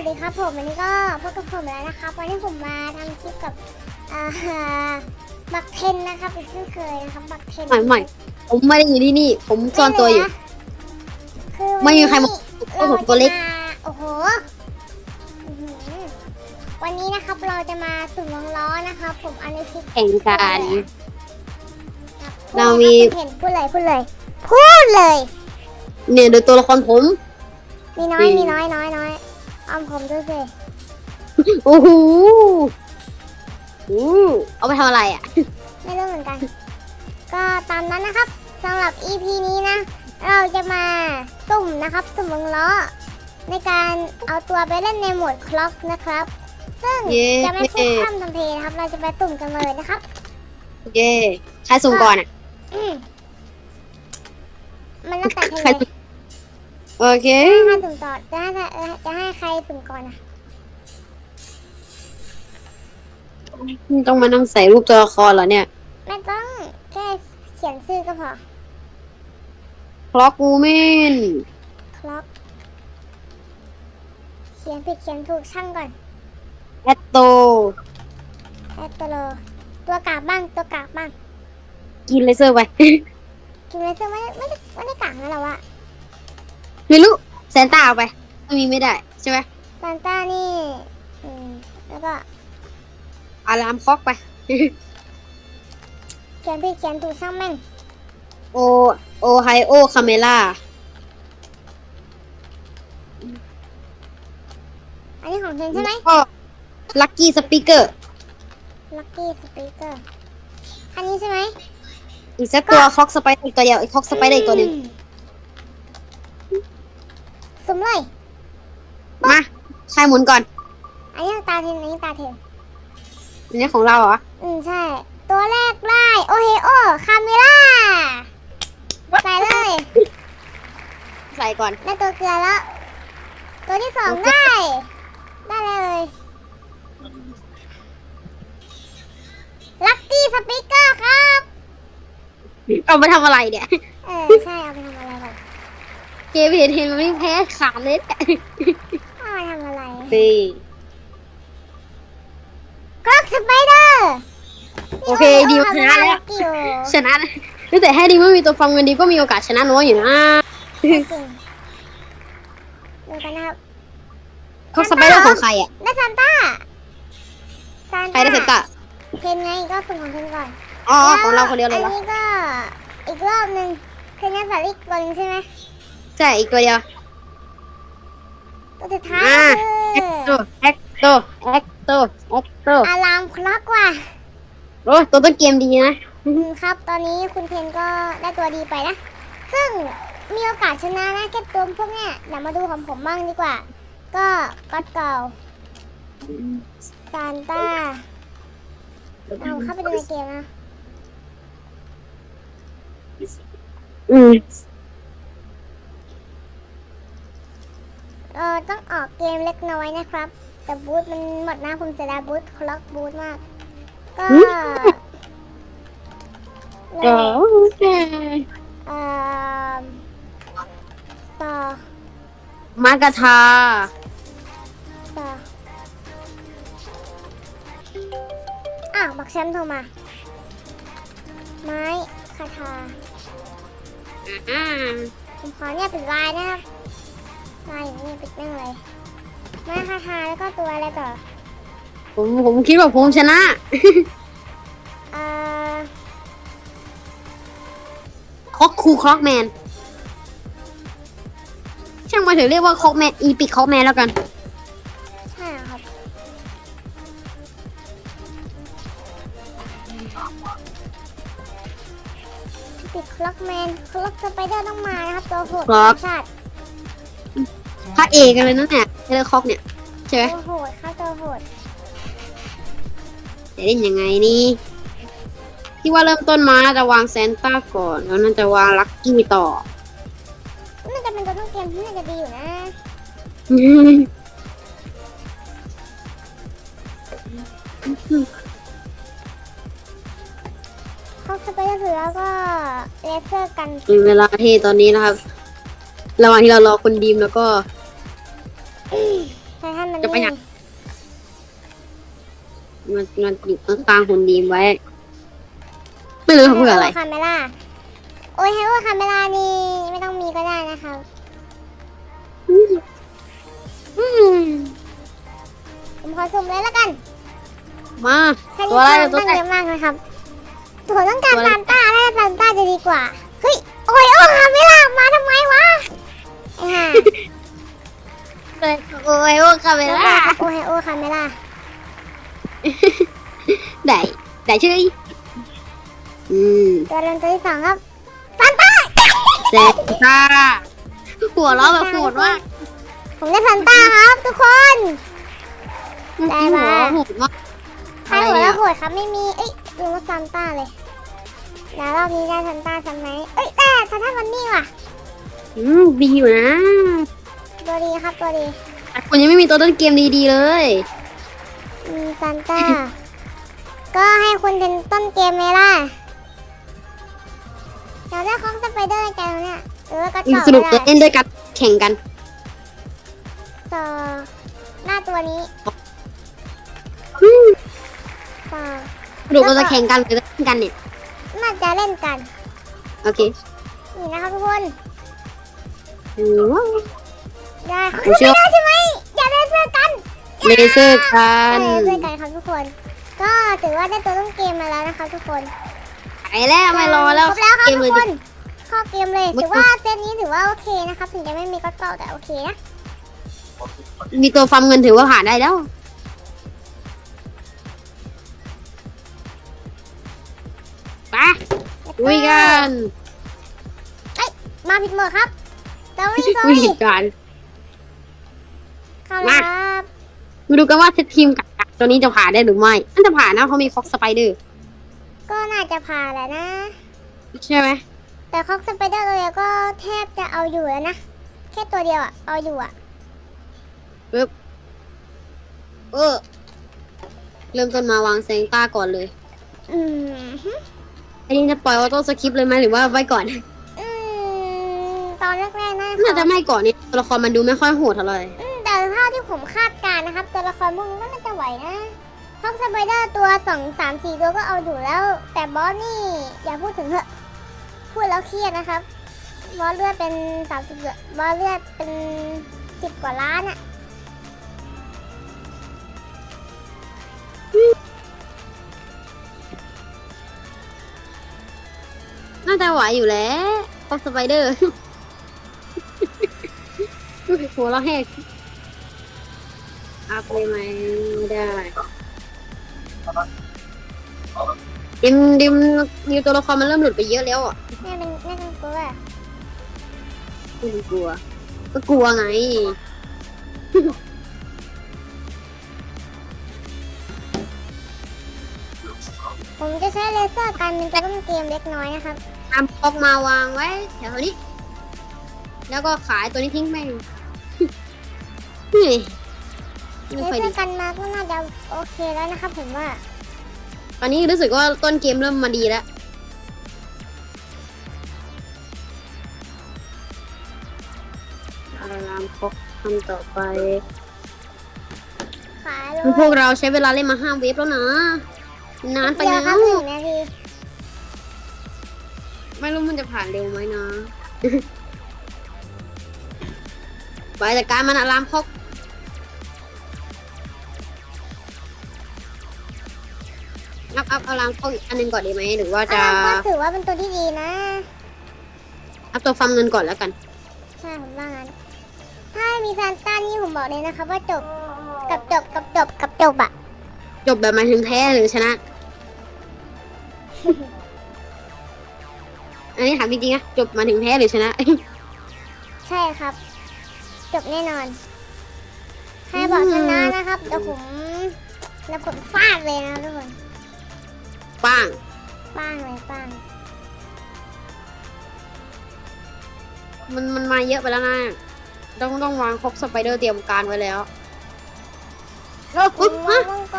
วัสดีครับผมวันนี้ก็พบกับผมแล้วนะครับวันนี้ผมมาทำคลิปกับอ่าบักเทนนะครับเป็นเช่นเคยนะครับบักเทนไม่ไม่ผมไม่ได้อยู่ที่นี่ ผมซ่อนตัวอยู่ คือไม่มีใครมาเราผมตัวเล็กจะมาโอ้โหอื้อหือวันนี้นะครับเราจะมาสุ่มวงล้อนะครับ ผมอันนี้คลิปแข่งกันครับเรามีพูดเลยครับพูดเลยพูดเลย พูดเลย เนี่ยดูตัวละครผม มีน้อยอืมมีน้อยน้อยน้อย ออมผมด้วยสิโอ้โหอู้เอาไปทำอะไรอะ ไม่รู้เหมือนกัน ก็ตามนั้นนะครับสำหรับ EP นี้นะ เราจะมาสุ่มนะครับสุ่มวงล้อ ในการเอาตัวไปเล่นในโหมดคล็อกนะครับ ซึ่งเย้ จะไม่พูดพร่ำทำเพลงนะครับ เราจะไปสุ่มกันเลยนะครับ เย้ใครสุ่มก่อนอะอืมมันแล้วแต่เธอใครเลย โอเคจะให้ใครสุ่มต่อจะให้ใครเออจะให้ใครสุ่มก่อนนะต้องมานั่งใส่รูปตัวละครเหรอเนี่ย ไม่ต้องแค่เขียนชื่อก็พอ คล็อกกูเมนคล็อกเขียนผิดเขียนถูกช่างก่อนแอตโต แอตโลตัวกากบ้างตัวกากบ้างกินเลเซอร์ไป กินเลเซอร์ไม่ได้ไม่ได้ไม่ได้กากนะเราอะ ไม่รู้แซนต้าเอาไปไม่มีไม่ได้ใช่ไหมซานต้านี่อืมแล้วก็อารามคล็อกไป เขียนผิดเขียนถูกช่างแม่งโอโอไฮโอคาเมล่าอันนี้ของเธอใช่ไหมก็ลัคกี้สปีกเกอร์ลัคกี้สปีกเกอร์อันนี้ใช่ไหมอีกสักตัวคล็อกสไปเดอร์อีกตัวเดียวอีกคล็อกสไปเดอร์อีกตัวหนึ่ง สุ่มเลยมาใครหมุนก่อน อันนี้ตาเทนอันนี้ตาเทนอันนี้ของเราเหรอ อืมใช่ ตัวแรกได้โอเฮโอคาเมล่าใส่เลย ใส่ก่อน ได้ตัวเกลือแล้ว ตัวที่สองโอเคได้ ได้เลยลัคกี้สปีกเกอร์ครับ เอาไปทำอะไรเนี่ย เออ ใช่ เอาไปทำอะไรก่อน เกมเห็นเห็นมันไม่แพ้ขาดเลยเนี่ยเอาไปทำอะไรดีกรอกสไปเดอร์โอเคดีมชนะแล้วกิวชนะนะแต่แค่ดีไม่มีตัวฟังกันดีก็มีโอกาสชนะน้อยอยู่นะจริงดูกันนะครับคล็อกสไปเดอร์ของใครอะได้ซานต้าซานใครได้เซนต้าเพนไงก็สุ่มของเพนก่อน อ๋อ ของเราคนเดียวเลยวะอันนี้ก็อีกรอบหนึ่งเพนยังใส่อีกตัวหนึงใช่ไหม ใช่อีกตัวเดียวตัวสุดท้ายอ่าก็แอคคือโตแอคโตแอคโตแอคโตอารามคล็อกว่ะโอ้ตัวต้นเกมดีนะ อืมครับ ตอนนี้คุณเพนก็ได้ตัวดีไปนะ ซึ่งมีโอกาสชนะนะแค่ตัวพวกเนี้ยเดี๋ยวมาดูของผมบ้างดีกว่า ก็ก็เก่าซานต้าเอาเข้าไปดูในเกมนะ อืม เออต้องออก เกมเล็กน้อยนะครับ แต่บูธมันหมดนะผมเสียดายบูธคล็อกบูธมาก ก็ก็โอเคเอ่อต่อมากาทาต่ออ้าวบักแชมป์โทรมา ไม้คาถาอ่าผมขอเนี่ยปิดไลน์นะครับไลน์อย่างนี้ปิดแม่งเลย ไม้คาถาแล้วก็ตัวอะไรต่อ ผมผมคิดว่าผมชนะ เอ่อ คอกคูคล็อกแมน ช่างมาเถอะเรียกว่าคอกแมน อีปิกคอกแมนแล้วกัน ใช่ครับปิดคล็อกแมนคล็อกสไปเดอร์ต้องมานะครับ ตัวโหดคล็อกของชาติพระ เอกกันเลยนั่นแหละเทเลคอกเนี่ยใช่ไหมตัวโหดครับตัวโหดจะเล่นยังไงนี่ที่ว่าเริ่มต้นมาน่าจะวางแซนต้าก่อน แล้วน่าจะวางลัคกี้ต่อ น่าจะเป็นตัวต้นเกมที่น่าจะดีอยู่นะเข้าสไปเดอร์ถือแล้วก็เลเซอร์กันเป็นเวลาที่ตอนนี้นะครับ ระหว่างที่เรารอคนดีมแล้วก็ไททันมัน จะไปไหนนี่มันมันอยู่ข้างๆคุณดีมไว้ ไม่รู้เขาพูดอะไร คาเมล่าโอ้ยเฮลคาเมล่านี่ไม่ต้องมีก็ได้นะครับอืมผมขอสุ่มเลยแล้วกันมา แค่ตันี้วอะไรก็ตัวตั้งไหนเยอะมากนะครับผมต้องการตัวอะไรซานต้าถ้าซานต้าจะดีกว่า เฮ้ย โอ้ยโอ้คาเมล่ามาทำไมวะไอ้ห่า โอ้ยโอ้คาเมล่าโอ้ยโอ้คาเมล่าได้ได้ชื่ออืมตัวเริ่มตัวที่สองครับซานต้าเซนต้าหัวเราะแบบโหดมากผมได้ซานต้าครับ ทุกคนได้หัวมาโหดมากใครหัวเนี่แล้วโหดครับไม่มีเอ้ยลืมว่าซานต้าเลยแล้วรอบนี้ได้ซานต้าซัมไหนเอ้ยแต่ซานต้าวันนี้ว่ะ อืมดีอยู่นะ ตัวดีครับตัวดีแต่คุณยังไม่มีตัวต้นเกมดีๆเลยอืมซานต้า ก็ให้คุณเป็นต้นเกมไหมล่ะเดี๋ยวได้คล้องสไปเดอร์กันเนี่ยหรือว่าก็ต่อสรุปไม่เล่ได้นด้วยกันแข่งกันต่อหน้าตัวนี้ต่อสรุปเราจะแข่งกันหรือจะเล่นกันเนี่ยน่าจะเล่นกัน โอเค นี่นะครับทุกคนอืม ได้ผมเชื่อ ไม่ได้ใช่ไหมอย่าเล่นเสื้อกันเลเซอร์กัเอนอเล่นกันครับทุกคน ก็ถือว่าได้ตัวต้นเกมมาแล้วนะคะทุกคนไปแล้วไม่รอแล้วครบแล้วครับเกมทุเลกยคดิ นเข้าเกมเลยไม่ ถือว่าเซตนี้ถือว่าโอเคนะครับถึงจะไม่มีก็เก่าแต่โอเคนะมีตัวฟาร์มเงินถือว่าผ่านได้แล้ว ไปลุยกันมาผิดหมดครับแต่วันนี้ลุยกันเข้าแล้ว ครับมาดูกันว่าทีมกักตัวนี้จะผ่านได้หรือไม่น่าจะผ่านนะเพราะมีฟ็อกสไปเดอร์ ก็น่าจะผ่านแหละนะ ใช่ไหม แต่คอกสไปเดอร์ตัวเดียวก็แทบจะเอาอยู่แล้วนะ แค่ตัวเดียวอะเอาอยู่อะเออ เริ่มต้นมาวางแซงต้าก่อนเลย อืมฮึอันนี้จะปล่อยออโต้สคริปต์เลยไหมหรือว่าไว้ก่อน อืม ตอนแรกๆนะน่าจะไม่ก่อนนี่ตัวละครมันดูไม่ค่อยโหดเท่าไหร่ อืมแต่เท่าที่ผมคาดการณ์นะครับ ตัวละครพวกนี้ก็น่าจะไหวนะคอกสไปเดอร์ตัวสองสามสี่ตัวก็เอาอยู่แล้ว แต่บอสนี่อย่าพูดถึงเถอะ พูดแล้วเครียดนะครับ บอสเลือดเป็นสามสิบบอสเลือดเป็นสิบกว่าล้านอะน่าจะไหวอยู่แล้วฟ็อกสไปเดอร์ หัวเราะแหก อัพเลยไหมไม่ได้ดิมดิมมีตัวละครมันเริ่มหลุดไปเยอะแล้วอะแม่เป็นแม่เป็นกลัวไม่กลัว ก็กลัวไงผมจะใช้เลเซอร์กันเป็นตัวต้นเกมเล็กน้อยนะครับนำออกมาวางไว้แถวนี้ แล้วก็ขายตัวนี้ทิ้งไปนี่เล ไม่ค่อยเซอดีร์กันมาก็น่าจะโอเคแล้วนะครับผมว่า ตอนนี้รู้สึกว่าต้นเกมเริ่มมาดีแล้วอารามคกทำต่อไปขายเลยพวกเราใช้เวลาเล่นมาห้าเวฟแล้วนะ นานไปเดี๋ยวนะครับหนึ่งนาทีไม่รู้มันจะผ่านเร็วไหมนะ ไปจัดการมันอารามคก อัพอัพอารามคกอีกอันหนึงก่อนดีไหมหรือว่าจะอ่าก็ถือว่าเป็นตัวที่ดีนะอัพตัวฟาร์มเงินก่อนแล้วกัน ใช่ผมว่างั้นถ้ามีซานต้านี่ผมบอกเลยนะครับว่าจบกับจบกับจบกับจบอะจบแบบหมายถึงแพ้หรือชนะ อันนี้ถามจริงๆนะจบหมายถึงแพ้หรือชนะ ใช่ครับ จบแน่นอนใครบอกชนะนะครับเดี๋ยวผมเดี๋ยวผมฟาดเลยนะครับทุกคน ป้าง ป้างเลยป้างมันมันมาเยอะไปแล้วนะ ต้องต้องวางครกสไปเดอร์เตรียมการไว้แล้วเออคุอุ๊ยณฮะ มังก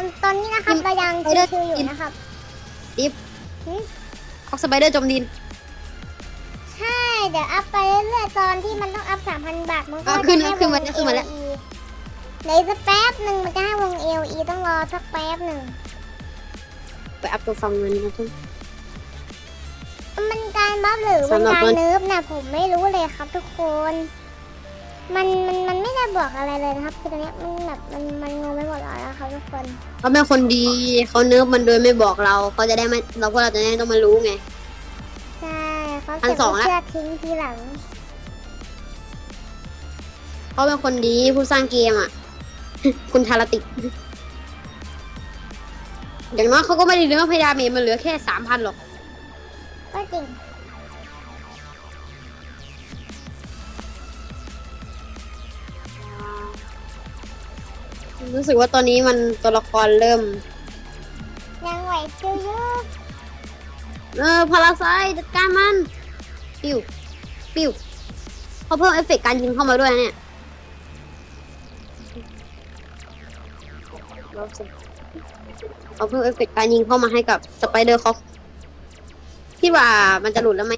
รตอนนี้นะครับกินเรายังไปเด้อชิวๆอยู่กินนะครับครกสไปเดอร์จมดิน ใช่เดี๋ยวอัพไปเรื่อยๆตอนที่มันต้องอัพ3,000 บาทมันก็อะขึ้นจะให้ขึ้นมาวงขึ้นมาแล้ว AOE เดี๋ยวอีกสักแป๊บหนึ่งมันจะให้วงเอลอีต้องรอสักแป๊บหนึ่ง ไปอัพตัวฟังเงินนะทุกมันการบัฟหรือเป็นสำหรับการตัวเนิร์ฟนะผมไม่รู้เลยครับทุกคน มันมันมันไม่ได้บอกอะไรเลยนะครับ คือตอนเนี้ยมันแบบมันมันงงไปหมดแล้วนะครับทุกคน เขาเป็นคนดีเขาเนิร์ฟมันโดยไม่บอกเราเขาจะได้ไม่เราพวกเราจะได้ต้องมารู้ไง ใช่เขาอันเก็บสองละ เชือกทิ้งทีหลัง เขาเป็นคนดีผู้สร้างเกมอะ คุณทาราติก อย่างน้อยเขาก็ไม่ได้เนื้อพยาเมจมันเหลือแค่สามพันหรอก ก็จริงรู้สึกว่าตอนนี้มันตัวละครเริ่ม ยังไหวชิวอยูเออพาราไซจัดการมัน ปิ้วปิ้วเขาเพิ่มเอฟเฟกต์การยิงเข้ามาด้วยนะเนี่ย เขาเพิ่มเอฟเฟกต์การยิงเข้ามาให้กับสไปเดอร์เขาคิดว่ามันจะหลุดแล้วไหม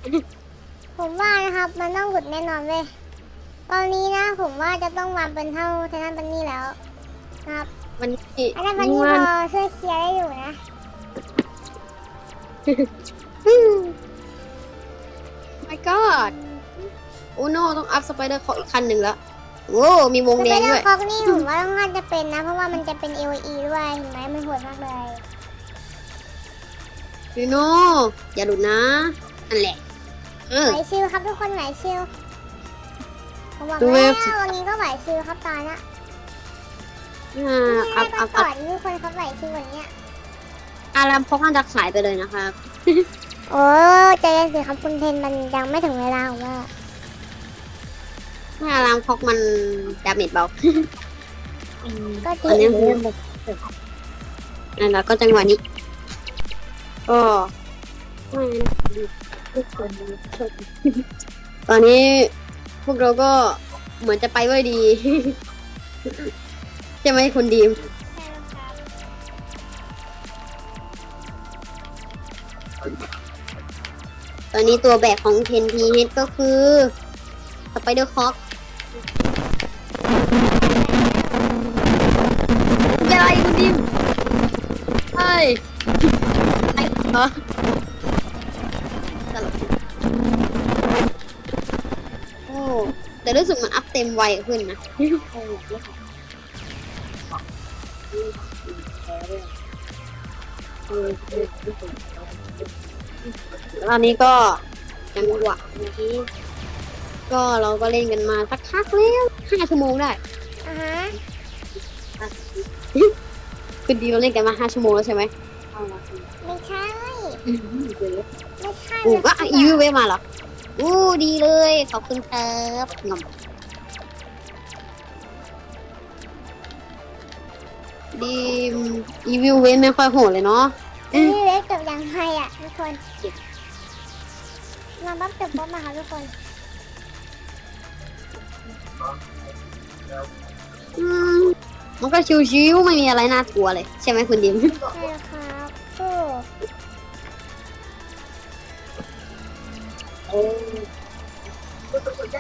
ผมว่านะครับ มันต้องหลุดแน่นอนเว้ยตอนนี้นะผมว่าจะต้องวางเป็นเท่าเทนันบันนี่แล้วนะครับวันนี้อันนั้นบันยิงนี่พมันอช่วยเคลียร์ได้อยู่นะ my god โอ้โนต้องอัพสไปเดอร์เขาอีกคันหนึ่งแล้ว โอ้มีวงสแดไปงเดอด้วยร์คอกนี่ผมว่าต้องน่าจะเป็นนะ เพราะว่ามันจะเป็น LE ด้วยเห็นไหมมันโหดมากเลยยูโนอย่าหลุดนะนั่นแหละเออไหวชิลครับทุกคนไหวชิลผมบอกดูแล้เว็วบวันนี้ก็ไหวชิลครับตอนเนี้ยอ่าอัพตอัอนพก่อัอพนมีคนเขาไหวชิลกว่านี้อารามพกน่าจะขายไปเลยนะครับ โอ้ใจเย็นสิครับคุณเทนมันยังไม่ถึงเวลาของว่า ถ้าอารามพกมันดาเมจเบา ก็จอันรินี้งนั่นแล้วก็จังหวะนี้ก็ไม่นะตอนนี้พวกเราก็เหมือนจะไปไว้ดีใช่ไหมคุณดีมตอนนี้ตัวแบกของ 10ph ก็คือสไปเดอร์คอก ยไอ้เหรอตลกโอ้ แต่รู้สึกมันอัพเต็มไวขึ้นนะตอนนี้ก็จังหวะนี้ก็เราก็เล่นกันมาสักพักแล้วห้าชั่วโมงได้อ่าฮะ คือดีเราเล่นกันมาห้าชั่วโมงแล้วใช่ไหมไม่ใช่ไม่ใช่อู้ก็ไม่อีใช่วิวเวมาเหรออู้ดีเลยขอบคุณครับงอมดีอีวิวเวไม่ค่อยโหดเลยเนาะนี่เล็กจบยังไงอะทุกคนมาบัฟจบป๊บมาค่ะทุกคนอืม มันก็ชิวๆไม่มีอะไรน่ากลัวเลย ใช่ไหมคุณดิม ใช่แล้วครับสู้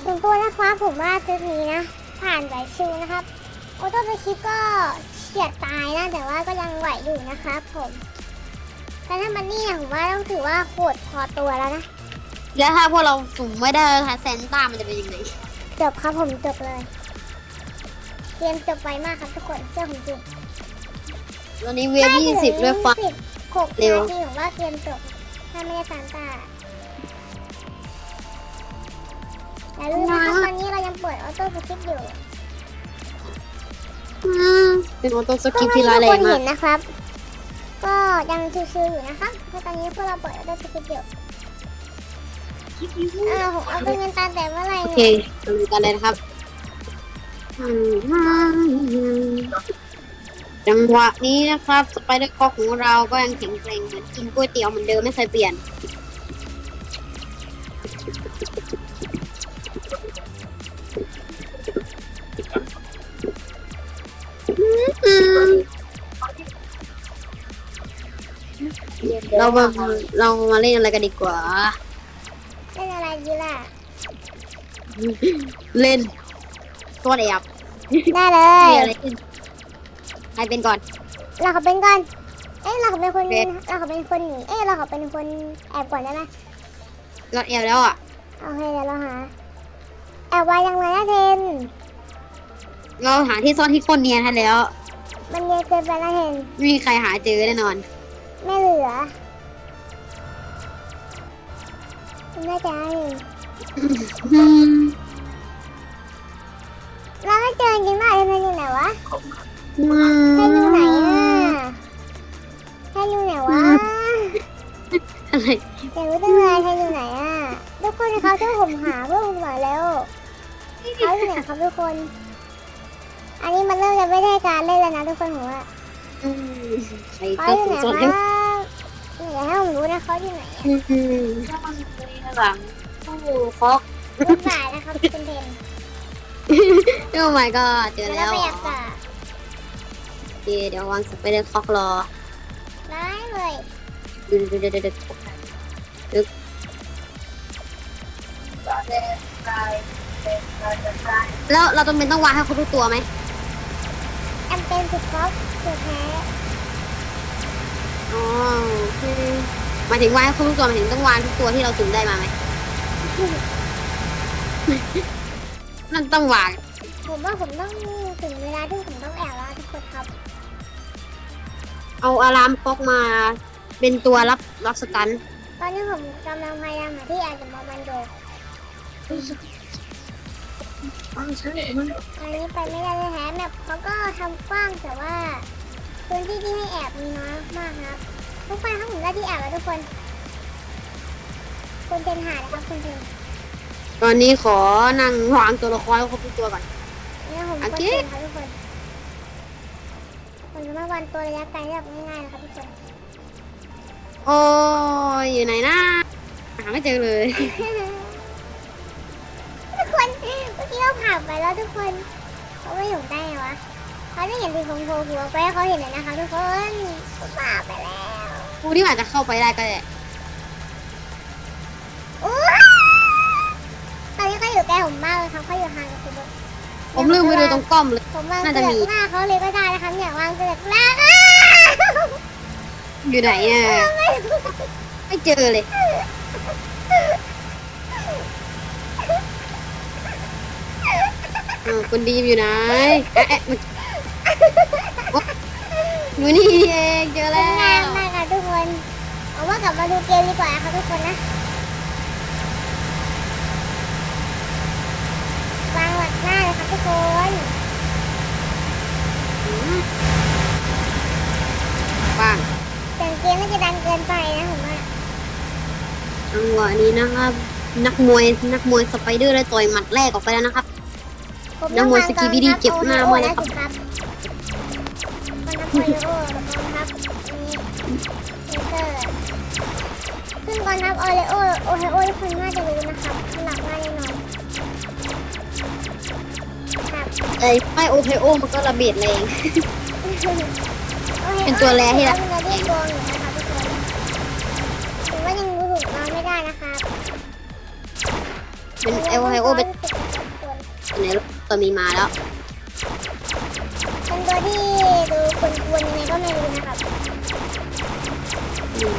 ส่วนตัวนะครับผมว่าจุดนี้นะ ผ่านไหวชิวนะครับออโต้สคริปต์ก็เฉียดตายนะ แต่ว่าก็ยังไหวอยู่นะครับผมแต่ถ้ามันนี่เนี่ยผมว่าต้องถือว่าโหดพอตัวแล้วนะ แล้วถ้าพวกเราสุ่มไม่ได้แซนต้ามันจะเป็นยังไงจบครับผมจบเลย เกมจบไวมากครับทุกคนเชื่อผมจริงตอนนี้เวฟยี่สิบด้วยฟังสิบหกเร็วนาทีผมว่าเกมจบถ้าไม่ได้ซานต้าแต่ลืมนะครับตอนนี้เรายังเปิดออโต้สคริปต์อยู่อืมเป็นออโต้สก็กิปไม่ที่มีร้ายแรคงนมาเห็กนนะครับ ก็ยังชิวๆอยู่นะครับเพราะตอนนี้พวกเราเปิดออโต้สคริปต์อยู่อ่าผมเอาเป็นเงินตาแต่เมื่อไหร่โอเคเนี่ยดูกันเลยนะครับอืม จังหวะนี้นะครับสไปเดอร์คอกของเราก็ยังแข็งแกร่งเหมือนกินก๋วยเตี๋ยวเหมือนเดิมไม่เคยเปลี่ยนอืมเรามาเรามาเล่นอะไรกันดีกว่า เล่นอะไรดีล่ะ เล่น ตัวแอบได้เลเกิยดอะไรขึ้นใครเป็นก่อน เราขอเป็นก่อน เอ้ยเราขอเป็นคนเบ็ดเราขอเป็นคนหนีเอ้ยเราขอเป็นคนแอบก่อนได้ไหมรอดแอลแล้วอะโอเคเดี๋ยวเราหา แอบไว้ยังไงนะเทน เราหาที่ซ่อนที่โคนเนียนให้แล้ว มันเยอะเกินไปนะเทน ไม่มีใครหาเจอแน่นอน ไม่เหลือไม่แน่ใจเทนอืม เราไม่เจอจริงๆว่าเทนอยู่ไหนวะอืเทนอยู่ไหนมอะเทนอยู่ไหนวะอะไรอยากรู้จังเลยเทนอยู่ไหนอะทุกคนเขาช่วยผมหาเพื่อผมหน่อยแล้วเขาอยู่ไหนครับทุกคน อันนี้มันเริ่มจะไม่ได้การเล่นแล้วนะทุกคนผมว่าอืมใครเขาก็อยู่สไหนงสัยครับอย่าให้ผมรู้นะเขาอยู่ไหนอะอืมถ้ามันมีหลังตู้ฟอกรู้สายนะครับคุณเทน โอ้ my god เจอแล้วแล้วไปแอบก่อนโอเค เดี๋ยววางสไปเดอร์คอกรอได้เลยดึงดึงดึงดึงดึงแล้วเราต้องเป็นต้องวางให้ครบทุกตัวไหมแอมเป็นสุดท็อปสุดแท้อ๋อโอเคหมายถึงวางให้ครบทุกตัวหมายถึงต้องวางทุกตัวที่เราสุ่มได้มาไหม นั่นต้องวาง ผมว่าผมต้องถึงเวลาที่ผมต้องแอบแล้วทุกคนครับเอาอารามคอกมา เป็นตัวรับรับสตัน ตอนนี้ผมกำลังพยายามหาที่แอบจะมามันโดอันนี้ไปไม่ได้เลยแฮะแมปเขาก็ทำกว้างแต่ว่าพื้นที่ที่ให้แอบมีน้อยมากครับทุกคนครับผมได้ที่แอบแล้วทุกคนคุณเทนหานะครับคุณเทน ตอนนี้ขอนั่งวางตัวละครให้ครบทุกตัวก่อน เนี่ยผมโอกดเคเทนครับทุกคนผมจะมาวันตัวระยะไกลแบบง่ายๆนะครับทุกคนโอ้ยอยู่ไหนนะหาไม่เจอเลย ทุกคนเมื่อกี้เราผ่านไปแล้วทุกคนเขาไม่อยู่ได้ไงวะเขาได้เห็นสีของโผล่หัวไปให้เขาเห็นเลยนะคะทุกคนเขาผ่านไปแล้ว กูนี่อาจจะเข้าไปได้ก็ได้ ใกล้ผมมากเลยครับเขาอยู่ห่างจากผมผมลืมไปดูตรงกล้องเลย ผมวางน่าเกจะลืมีอกหน้าเขาเลยก็ได้นะคะเนี่ยวางเกลือกหน้าอ้าวอยู่ไหนอะ ไม่เจอเลย อ้าวคุณดีมอยู่ไหนเอ๊ะเอ๊ะมันอยู่นี่เองเจอเป็แล้นงานวมากค่ะทุกคน เอาว่ากลับมาดูเกมดีกว่าค่ะทุกคนนะ วางหลักหน้าเลยค่ะทุกคนบ้างเสียงเกมไม่จะดังเกินไปนะผมว่าจังหวะนี้นะครับ นักมวยนักมวยสไปเดอร์ได้ต่อยหมัดแรกออกไปแล้วนะครับ ผมนักมวยสกีบิดี้เจ็บหน้ามากเลยคครัรับบมันนักมวยโอโครับนี่เซนเตอร์ซึ่งก่อนนับโอเลโอโอไฮโอทุกคนน่าจะรู้นะครับหลักง่ายแน่นอนครับไอ้ไม่โอเคโอมันก็ระเบิดแรง เป็นตัวแรที่เราเราเป็นตัวที่โกงอยู่นะครับทุกคนถือว่ายังรู้ถูกนอนไม่ได้นะครับเป็นเอลไฮโอเป็นไหนตัวมีมาแล้ว เป็นตัวที่ดูกวนๆยังไงก็ไม่รู้นะครับอืม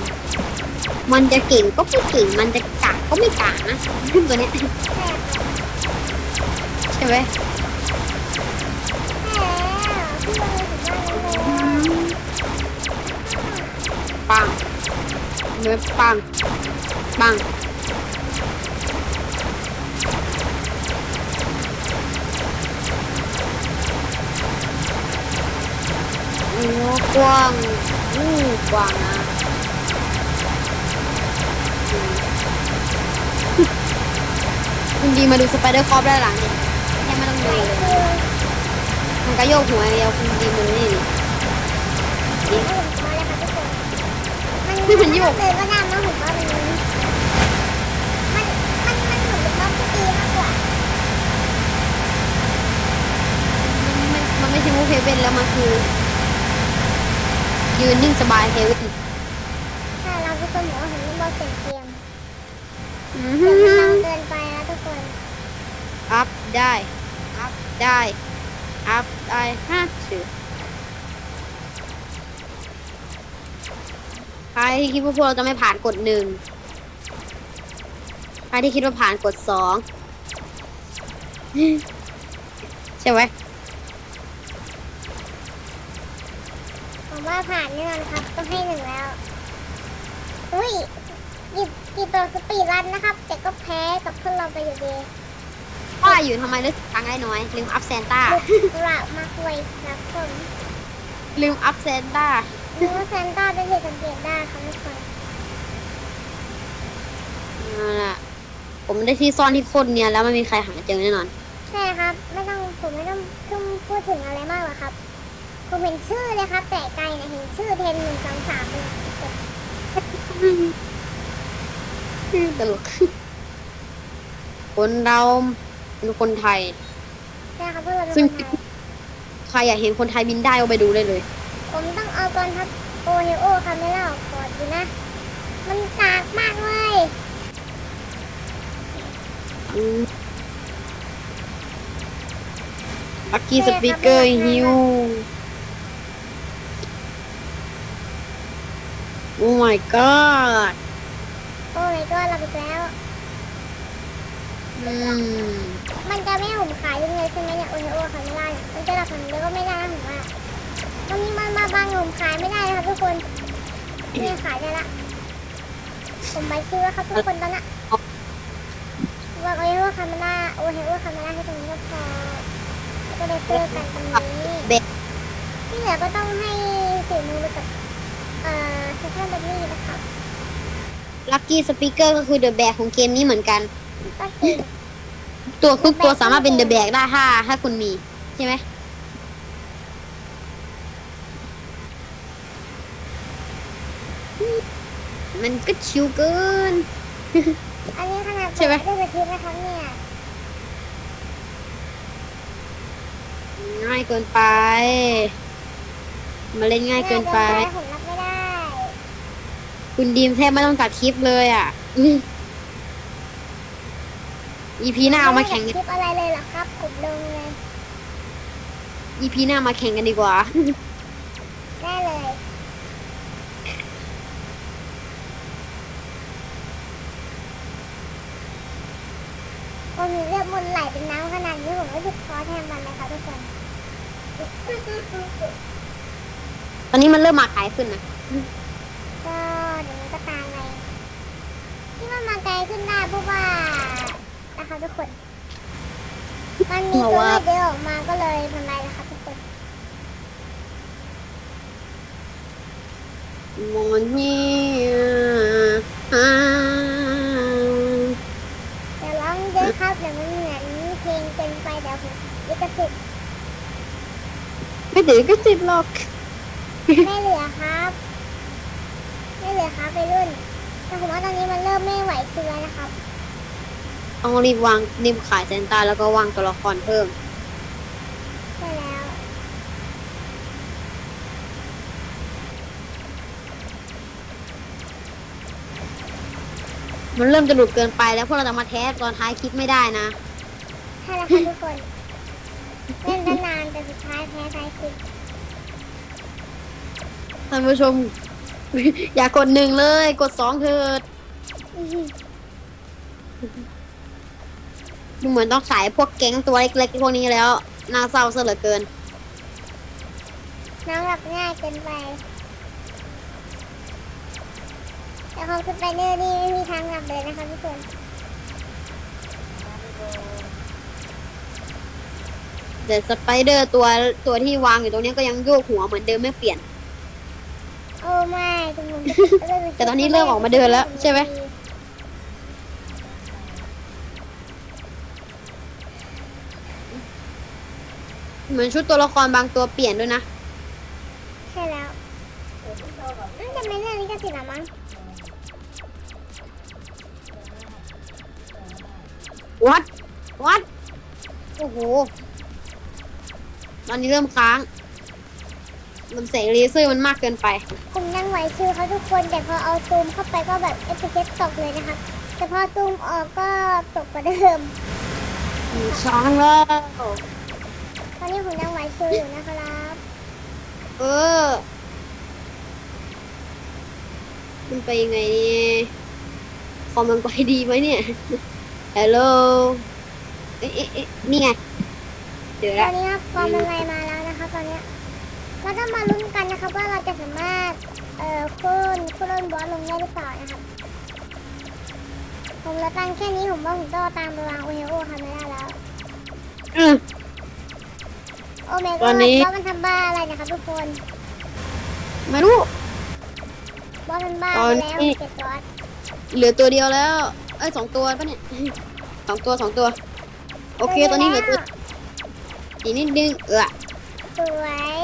มันจะเก่งก็ไม่เก่ง มันจะกากก็ไม่กากนะตัวเนี้ยใช่ครับใช่ไหม ปังเนื้อปังปังโอ้กว้างอู้กว้างนะคุณดีมาดูสไปเดอร์คอปด้านหลังดิแค่ไม่ต้องดูเลยมันก็โยกหัวเดียวคุณดีมือนี่ดิ มันมันโยกเลยก็ได้มั้งผมว่ามันมันมันมันเหมือนเป็นรอบที่ดีมากกว่ามันไม่มันไม่ใช่มุกเฮเว่นแล้วมันคือ ยืนนิ่งสบายเฮเว่นถ้าเราทุกคนบอกว่าผมไม่บอกเสียงเกมเสียงมันดังมเกินไปนะทุกคนอัพได้อัพได้ up I have to ใค รที่คิดว่าพวกเราจะไม่ผ่านกดหนึ่งใครที่คิดว่าผ่านกดสองใช่ไหมผมว่าผ่านแน่นอนครับ ต้องให้หนึ่งแล้ว อุ้ยกี่กี่ตัวสปีดรันนะครับ แต่ก็แพ้กับเพื่อนเราไปอยู่ดีว่าอยู่ทำไมเลือกครั้งได้น้อย ลืมอัพเซนต้าลุกกระมากเลยครับผมลืมอัพเซนต้า นึกว่าแซนต้าเป็นเหตุสังเกตได้ครับทุกคนนั่นแหละผมได้ที่ซ่อนที่โคตรเนียนแล้วไม่มีใครหาเจอแน่นอน ใช่ครับ ไม่ต้องผมไม่ต้องทุ่มพูดถึงอะไรมากหรอกครับ ผมเห็นชื่อเลยครับ แต่ไกลนะเห็นชื่อเทนหนึ่งสองสามเลยตลกคนเราเป็นคนไทย ใช่ครับเพื่อนเราเป็นซึ่งคนไทย ใครอยากเห็นคนไทยบินได้ก็ไปดูได้เลย ผมต้องเอากองทัพโอเฮโอคาเมล่าออกก่อนดูนะ มันกากมากเลยลักกี้สปีกเกอร์ฮิวโอ้ my god โอ้ยก็รับอีกแล้วอืมมันจะไม่ให้ผมขายยังไงใช่ไหมเนี่ยโอเฮโอคาเมล่าเนี่ยมันจะรับผมแล้วก็ไม่ได้นะผมว่า ตอนนี้มันมาบังผมขายไม่ได้นะครับทุกคนเนี่ยขายได้ละผมไปชื่อแล้วครับทุกคนตอนนั้นว่าโอเฮโอคาเมล่าโอเฮโอคาเมล่าให้ตรงนี้ก็พอแล้วก็ได้เจอกันตรงนี้เบะที่เหลือก็ต้องให้สีมือไปกับเอ่อเซคันด์บันนี่นะครับลักกี้สปีกเกอร์ก็คือเดอะแบกของเกมนี้เหมือนกันก็จริงตัวทุกตัวสามารถเป็นเดอะแบกได้ถ้าถ้าคุณมีใช่ไหม มันก็ชิวเกิน อันนี้ขนาดใช่ไหมเปิดได้สคริปต์นะครับเนี่ยง่ายเกินไป มาเล่นง่ายเกินไปาจะผมรับไม่ได้คุณดีมแทบไม่ต้องตัดคลิปเลยอะ อีพีหน้าเอามาแข่งคกันลิปอะไรเลยเหรอครับ ผมลงเลย อีพีหน้ามาแข่งกันดีกว่า ได้เลยผมมีเลือดมันไหลเป็นน้ำข นาดนี้ผมรู้สึกท้อแทนมันเลยค่ะทุกคนตอนนี้มันเริ่มมาขายขึ้นนะก็เดี๋ยวมันก็ตามไปที่มันมาไกลขึ้นได้เพราะว่านะคะทุกคน มันมีตัวเลขเดียวออกมาก็เลยทำลายนะคะทุกคนมอนนี่อ่า เดี๋ยวร้องเยอะครับเดี๋ยวมันเหมือนเพลงเกินไปเดี๋ยวผมลิขสิทธิ์ ไม่ถึงก็จิตหรอก ไม่เหลือครับ ไม่เหลือครับไปรุ่น แต่ผมว่าตอนนี้มันเริ่มไม่ไหวเชื้อนะครับ ต้องรีบวางรีบขายเซนต้าแล้วก็วางตัวละครเพิ่มใช่แล้ว มันเริ่มจะหลุดเกินไปแล้วพวกเราจะมาแท้ตอนท้ายคลิปไม่ได้นะใช่แล้วครับทุกคน เล่นตั้งนานแต่สุดท้ายแพ้ท้ายคลิปท่านผู้ชม อย่ากดหนึ่งเลย กดสองเถิดอื้อหือดูเหมือนต้องขายพวกแก๊งตัวเล็กๆพวกนี้แล้วน่าเศร้าซะเหลือเกิน น้องหลับง่ายเกินไปแต่ของสไปเดอร์นี่ไม่มีทางหลับเลยนะคะทุกคน แต่สไปเดอร์ตัวตัวที่วางอยู่ตรงเนี้ยก็ยังโยกหัวเหมือนเดิมไม่เปลี่ยน โอ้ไม่คุณลุงแต่ตอนนี้เริ่มออกมาเดินแล้วใช่ไหม เหมือนชุดตัวละครบางตัวเปลี่ยนด้วยนะ ใช่แล้วน่าจะไม่เรื่องลิขสิทธิ์หรอมั้งวัดวัดโอ้โห ตอนนี้เริ่มค้าง มันแสงเลเซอร์มันมากเกินไป ผมยังไหวชิวเขาทุกคน แต่พอเอาซูมเข้าไปก็แบบเอฟเฟกตกเลยนะคะแต่พอซูมออกก็ตกกว่าเดิมค้างแล้วตอนนี้ผมยังไหวคิวอยู่นะครับ เออมันไปยังไงเนี่ยคอมมันไปดีไหมเนี่ยฮัลโหลเอ๊ะเอ๊ะเอ๊ะนี่ไง เดี๋ยวตอละนนี้ครับกองมันไวมาแล้วนะครับตอนเนี้ยเราต้องมาลุ้นกันนะครับว่าเราจะสามารถเอ่อขึ้นขึ้นรถบอสลงได้หรือเปล่านะครับ ผมเหละตังค์แค่นี้ผมว่าผมต้องเอาตังค์ไปวางโอเฮโอทำไม่ได้แล้ว อืม โอเมตก้าอนนี้บอสมันทำบ้าอะไรนะครับทุกคนไม่รู้ บอสมันบ้าตอไปนแล้วนี้เจ็ดบอสเหลือตัวเดียวแล้ว เอ้ยสองตัวปะเนี่ยสองตัวสองตัว โอเค ตอนนี้เหลือตัว อีกนิดนึงเออสวย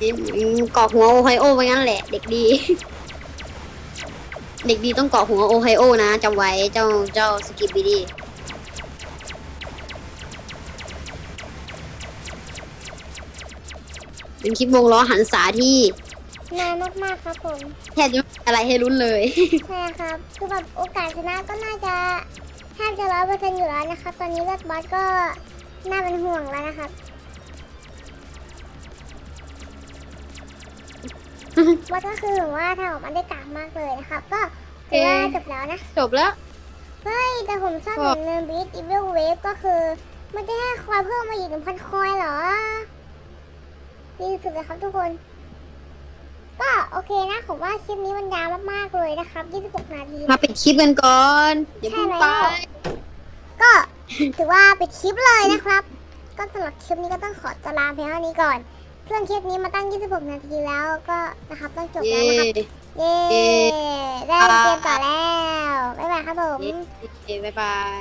อืมเกาะหัวโอไฮโอไว้งั้นแหละ เด็กดี เด็กดีต้องเกาะหัวโอไฮโอนะจำไว้เจ้าเจ้าสกิปบีดีเป็นคลิปวงล้อหันษาที่นานมากๆครับผมแทบจะไม่มีอะไรให้ลุ้นเลย ใช่ครับ คือแบบโอกาสชนะก็น่าจะแทบจะร้อยเปอร์เซ็นต์อยู่แล้วนะครับ ตอนนี้เลือดบอสก็ น่าเป็นห่วงแล้วนะครับบอสก็คือถือว่าทำออกมาได้กากมากเลยนะครับ ก็ถือว่าเอ๊ะจบแล้วนะ จบแล้ว เฮ้ย แต่ผมชอบอย่างหนึ่งบีทอีเวลเวฟก็คือมันจะให้คอยเพิ่มมาอีกหนึ่งพันคอยเหรอดีสุดเลยครับทุกคน ก็โอเคนะผมว่าคลิปนี้มันยาวมากๆเลยนะครับ 26 นาที มาปิดคลิปกันก่อนอย่าเพิ่งไป ก็ ถือว่าปิดคลิปเลยนะครับ ก็สำหรับคลิปนี้ก็ต้องขอตวลาเพียงเท่านี้ก่อนซึ่งคลิปนี้มาตั้ง 26 นาทีแล้วก็นะครับต้องจบเย้แล้วนะครับเย้เย้ได้เกมต่อแล้ว บ๊ายบายครับผม เย้บ๊ายบาย